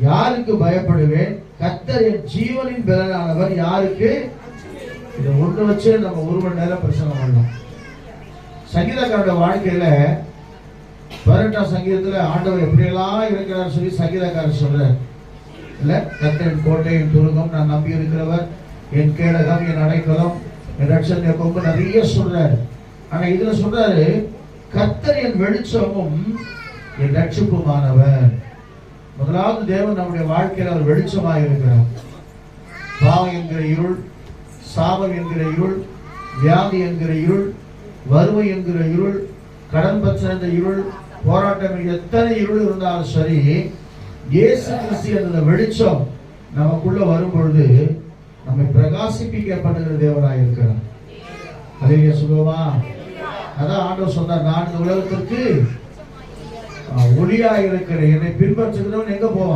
யாருக்கு பயப்படுவேன்? கத்தர் என் ஜீவனின் பிறனானவர் யாருக்கு? இதை ஒண்ணு வச்சு நம்ம ஒரு மணி நேரம் பிரச்சனை பண்ணலாம். சங்கீதக்காரோட வாழ்க்கையில பதினெட்டாம் சங்கீதத்துல ஆண்டவர் எப்படியெல்லாம் இருக்கிறார் சொல்லி சங்கீதக்காரர் சொல்றார். இல்ல கத்தன் கோட்டை என் துருகம் நான் நம்பி இருக்கிறவர் என் கேடகம் என் அடைக்கலம் என் ரட்சன் என் கொம்பு நிறைய சொல்றாரு. ஆனா இதுல சொல்றாரு கத்தர் என் வெளிச்சமும் என் ரட்சிப்புமானவர் முதலாவது தேவன் நம்முடைய வாழ்க்கையில் அவர் வெளிச்சமாக இருக்கிறார். பாவம் என்கிற இருள் சாபம் என்கிற இருள் வியாதி என்கிற இருள் வறுமை என்கிற இருள் கடன் பிரச்சனை இருள் போராட்டம் எத்தனை இருள் இருந்தாலும் சரி இயேசு கிறிஸ்து என்ற வெளிச்சம் நமக்குள்ள வரும் பொழுது நம்மை பிரகாசிப்பிக்கப்படுகிற தேவராக இருக்கிறார். அதே சுகமா அதான் ஆண்டவர் சொன்னார் நான் இந்த உலகத்திற்கு ஒளியா இருக்கிற என்னை பின்பற்றுகிறவன் எங்க போவான்?